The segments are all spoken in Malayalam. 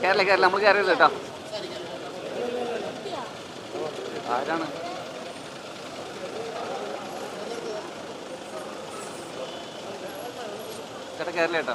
കേരള കേരള നമ്മൾ കയറില്ല കേട്ടോ? ആരാണ്? ചേട്ടാ കേരള കേട്ടോ?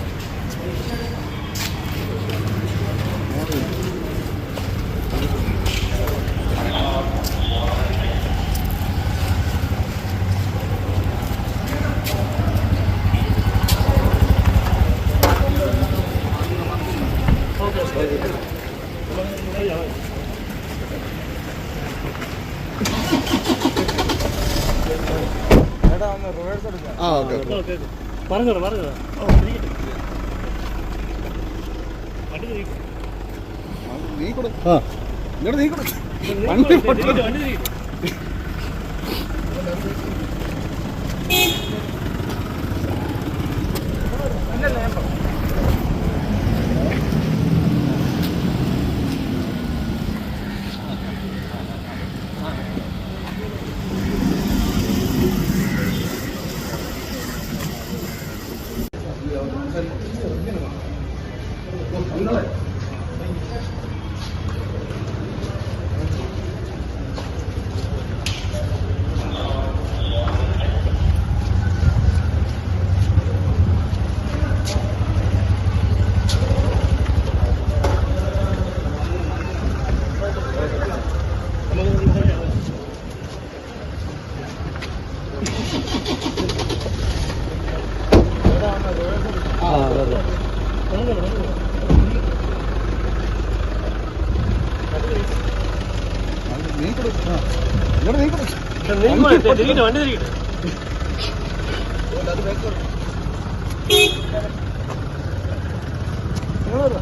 ആ ഓക്കെ ഓക്കെ. പറഞ്ഞോളൂ പറഞ്ഞോളൂ. നീ കൊടു. ആ. ഇങ്ങോട്ട് നീ കൊടു. വണ്ടി 嗯，没有病了吧？我疼着嘞。ആ അതെ പറഞ്ഞോളൂ,